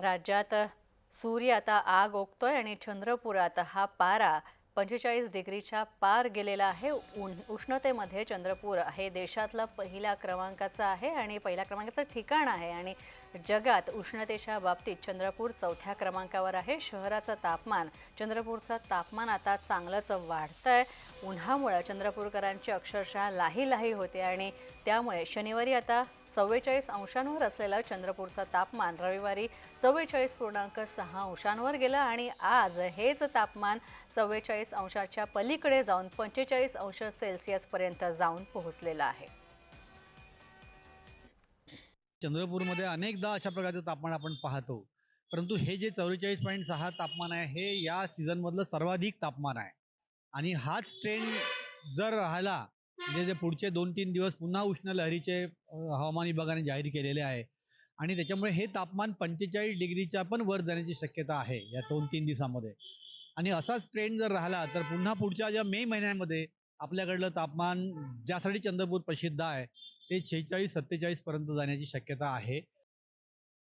राज्यात सूर्य आता आग ओकतोय आणि चंद्रपुरात हा पारा पंचेचाळीस डिग्रीच्या पार गेलेला आहे. उन उष्णतेमध्ये चंद्रपूर हे देशातलं पहिल्या क्रमांकाचं आहे आणि पहिल्या क्रमांकाचं ठिकाण आहे आणि जगात उष्णतेच्या बाबतीत चंद्रपूर चौथ्या क्रमांकावर आहे. शहराचं तापमान चंद्रपूरचं तापमान आता चांगलंच आहे उन्हामुळं चंद्रपूरकरांची अक्षरशः लाही लाही होते आणि त्यामुळे शनिवारी आता चव्वेचाळीस अंशांवर असलेलं चंद्रपूरचं तापमान रविवारी चव्वेचाळीस पूर्णांक सहा अंशांवर गेलं आणि आज हेच तापमान चव्वेचाळीस अंशाच्या पलीकडे जाऊन पंचेचाळीस अंश सेल्सिअसपर्यंत जाऊन पोहोचलेलं आहे. चंद्रपूरमध्ये अनेकदा अशा प्रकारचं तापमान आपण पाहतो. परंतु हे जे चव्वेचाळीस पॉईंट सहा तापमान आहे हे या सीझनमधलं सर्वाधिक तापमान आहे. आणि हाच ट्रेंड जर राहिला म्हणजे जे पुढचे दोन तीन दिवस पुन्हा उष्ण लहरीचे हवामान विभागाने जाहीर केलेले आहे. आणि त्याच्यामुळे हे तापमान पंचेचाळीस डिग्रीच्या पण वर जाण्याची शक्यता आहे या दोन तीन दिवसामध्ये. आणि असाच ट्रेंड जर राहिला तर पुन्हा पुढच्या ज्या मे महिन्यामध्ये आपल्याकडलं तापमान ज्यासाठी चंद्रपूर प्रसिद्ध आहे ते शेहेचाळीस सत्तेचाळीस पर्यंत जाण्याची शक्यता आहे.